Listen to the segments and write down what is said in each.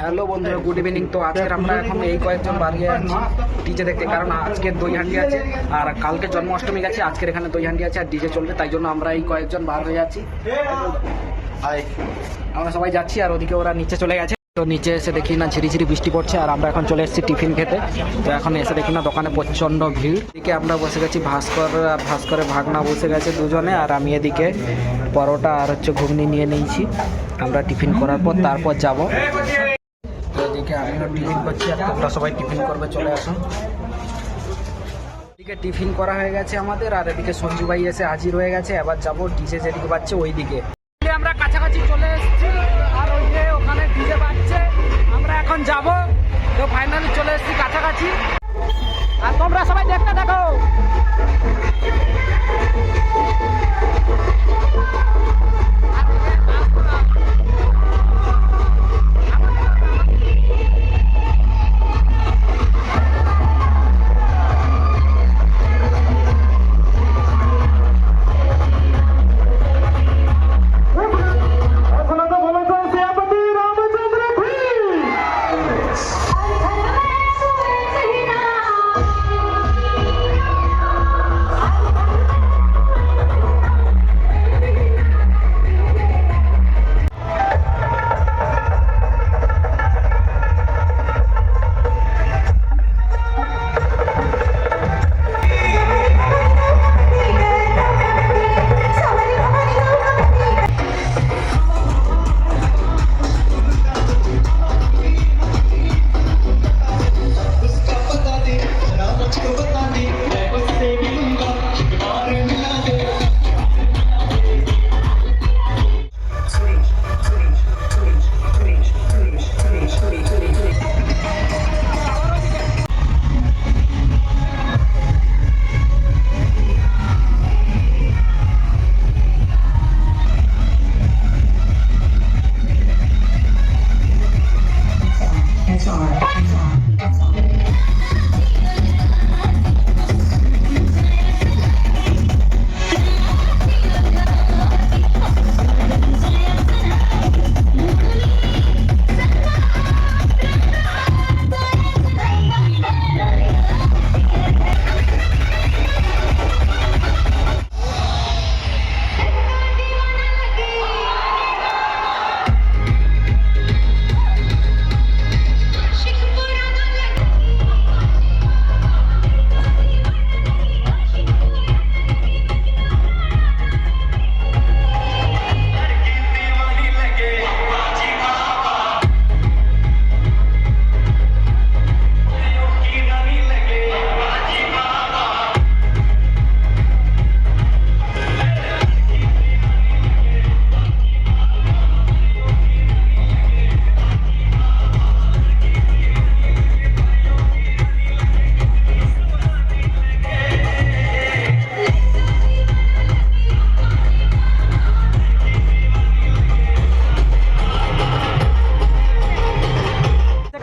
Hello বন্ধুরা good evening তো আজকের আমরা এখন এই কয়েকজন বাড়িয়ে আছি ডিজে দেখতে কারণ আজকে দই হান্ডি আছে আর কালকে জন্মাষ্টমী গেছে আজকের এখানে দই হান্ডি আছে আর ডিজে চলবে তাই জন্য আমরা এই কয়েকজন বার হয়ে যাচ্ছি আমরা সবাই যাচ্ছি আর ওদিকে ওরা নিচে চলে গেছে। তো নিচে এসে দেখি না ঝিরিঝিরি বৃষ্টি পড়ছে আর আমরা এখন চলে এসেছি টিফিন খেতে। তো এখন এসে দেখি না দোকানে প্রচণ্ড ভিড়। এদিকে আমরা বসে গেছি ভাস্কর আর ভাস্করের ভাগনা বসে গেছে দুজনে আর আমি এদিকে পরোটা আর হচ্ছে ঘুগনি নিয়ে নিয়েছি। আমরা টিফিন করার পর তারপর যাব। এদিকে আমিও টিফিন করছি, আর তোমরা সবাই টিফিন করবে, চলে আসুন এদিকে টিফিন করা হয়ে গেছে আমাদের, আর এদিকে সঞ্জু ভাই এসে হাজির হয়ে গেছে। এবার যাব ডিজে যেদিকে বাজছে ওই দিকে আমরা কাছাকাছি চলে এসেছি, আর ওই যে ওখানে ডিজে বাজছে। আমরা এখন যাব, তো ফাইনালি চলে এসেছি কাছাকাছি। আর তোমরা সবাই দেখতে থাকো।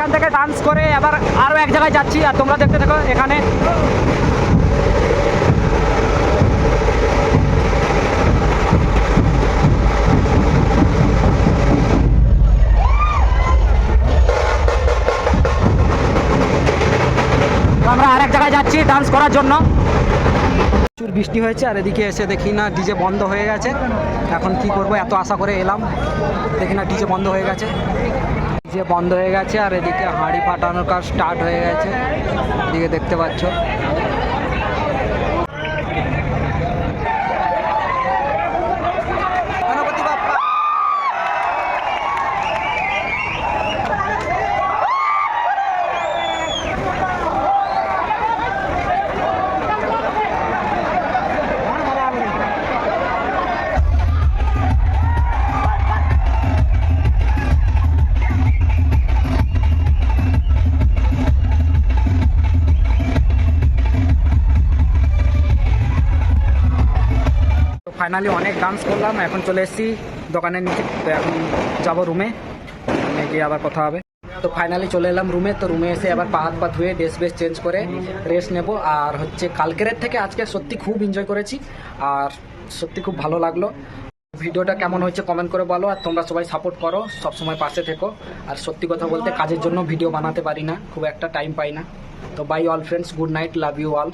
এখান থেকে ডান্স করে আবার আরও এক জায়গায় যাচ্ছি, আর তোমরা দেখতে থাকো এখানে। আমরা আরেক জায়গায় যাচ্ছি ডান্স করার জন্য। প্রচুর বৃষ্টি হয়েছে, আর এদিকে এসে দেখি না ডিজে বন্ধ হয়ে গেছে। এখন কি করব, এত আশা করে এলাম। দেখি না ডিজে বন্ধ হয়ে গেছে। ডিজে বন্ধ হয়ে গেছে আর এদিকে হাঁড়ি ফাটানোর কাজ স্টার্ট হয়ে গেছে। এদিকে দেখতে পাচ্ছ। ফাইনালি অনেক ডান্স করলাম, এখন চলে এসেছি দোকানের নিচে, তো এখন যাব রুমে গিয়ে আবার কথা হবে। তো ফাইনালি চলে এলাম রুমে তো রুমে এসে আবার পা হাত পা ধুয়ে ড্রেস বেস চেঞ্জ করে রেস্ট নেব। আর হচ্ছে কালকের থেকে আজকে সত্যি খুব এনজয় করেছি, আর সত্যি খুব ভালো লাগল। ভিডিওটা কেমন হয়েছে কমেন্ট করে বলো, আর তোমরা সবাই সাপোর্ট করো সব সময় পাশে থেকো। আর সত্যি কথা বলতে কাজের জন্য ভিডিও বানাতে পারি না, খুব একটা টাইম পাই না। তো bye all friends good night love you all